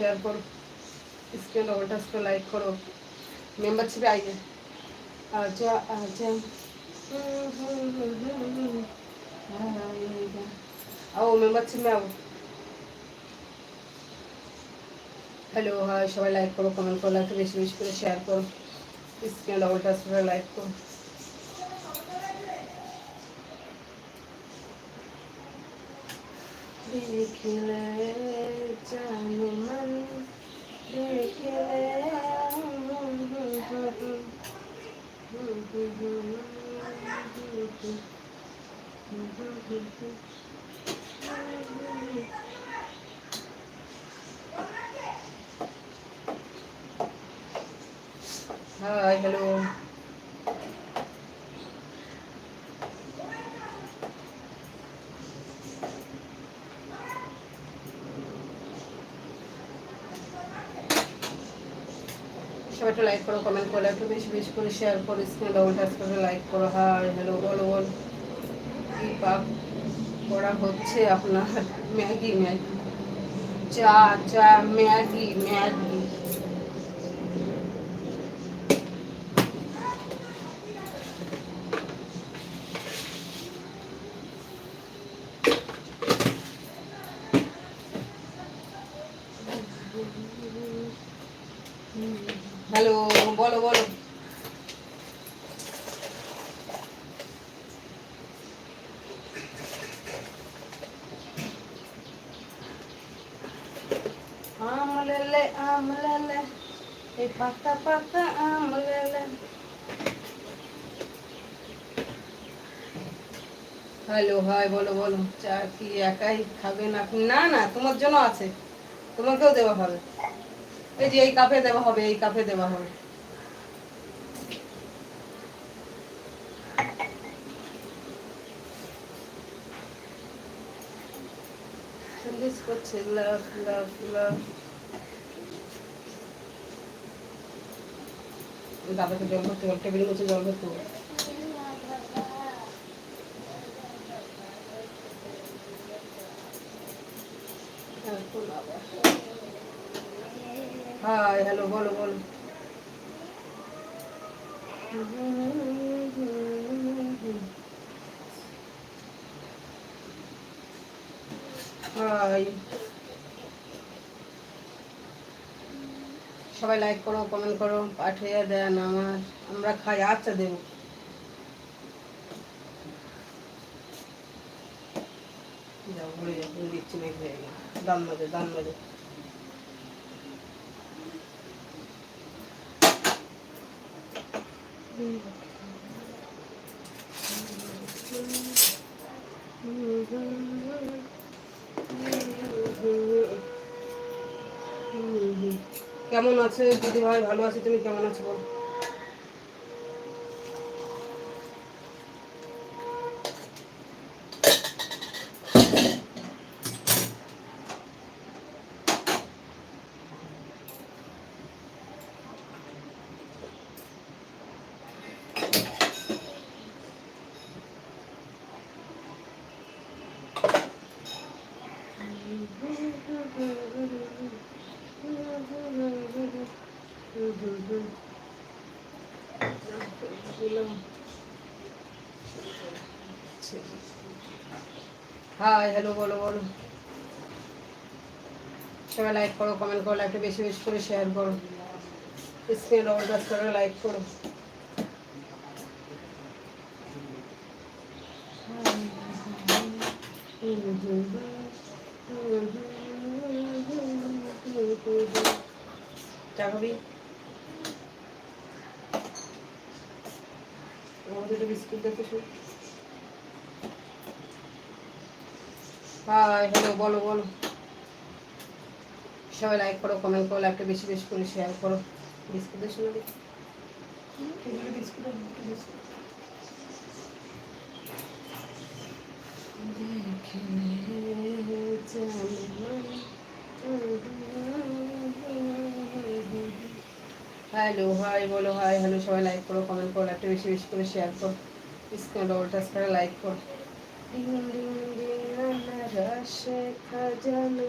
Share করো screen double touch করে like করো মেম্বারশিপে আইয়ে আচ্ছা আচ্ছা आओ मेंबरशिप में आओ হ্যালো হাই সবাই লাইক করো কমেন্ট করো লাইক বেশি বেশি করে শেয়ার করো স্ক্রিন ডবল টাচ করে লাইক করো देखले Hi, hello. সবাই লাইক করো কমেন্ট করো, একটু বেশি বেশি করে শেয়ার করো স্ক্রিনে ডবল টাচ করে লাইক করো। হাই হ্যালো বলো বল কি পাক করা হচ্ছে আপনার? Maggi Maggi. চা চা, ম্যাগি ম্যাগি। হ্যালো, বলো বলো। আমলেলে আমলেলে, এই পাতা পাতা আমলেলে। হ্যালো, হাই, বলো বলো, চা কি একাই খাবে না? না না, তোমার জন্য আছে। তোমাকেও দেওয়া হবে। এই যে এই কাপে দেওয়া হবে, এই কাপে দেওয়া হবে। সন্দেশ করছে লাভ লাভ লাভ জল ভরতে হাই হ্যালো বলো বলো। হাই সবাই লাইক করো কমেন্ট করো, পাঠিয়ে দেন আমার। আমরা খাই আচ্ছা দেবো। যাও, ঘুরে যাও দিচ্ছি না হয়ে গেল। দান বাজে দান বাজে। কেমন আছে? দিদি ভাই ভালো আছে? তুমি কেমন আছো বলো? হাই হ্যালো বলো বলো। সবাই লাইক করো কমেন্ট করো লাইকটা বেশি বেশি করে শেয়ার করো। স্ক্রিনে ডবল টাচ করে লাইক করো। চা খাবি আমাদের বিস্কুট দেখো শুধু হাই হ্যালো বলো বলো। সবাই লাইক করো কমেন্ট করো লাইকটা বেশি বেশি করে শেয়ার করো। বিস্কুটের সময় দেখি। বিস্কুট হ্যালো হাই বলো হাই হ্যালো সবাই লাইক করো কমেন্ট করো একটা বেশি বেশি করে শেয়ার করো স্ক্রিনে ডবল টাচ করে লাইক করো খাজানো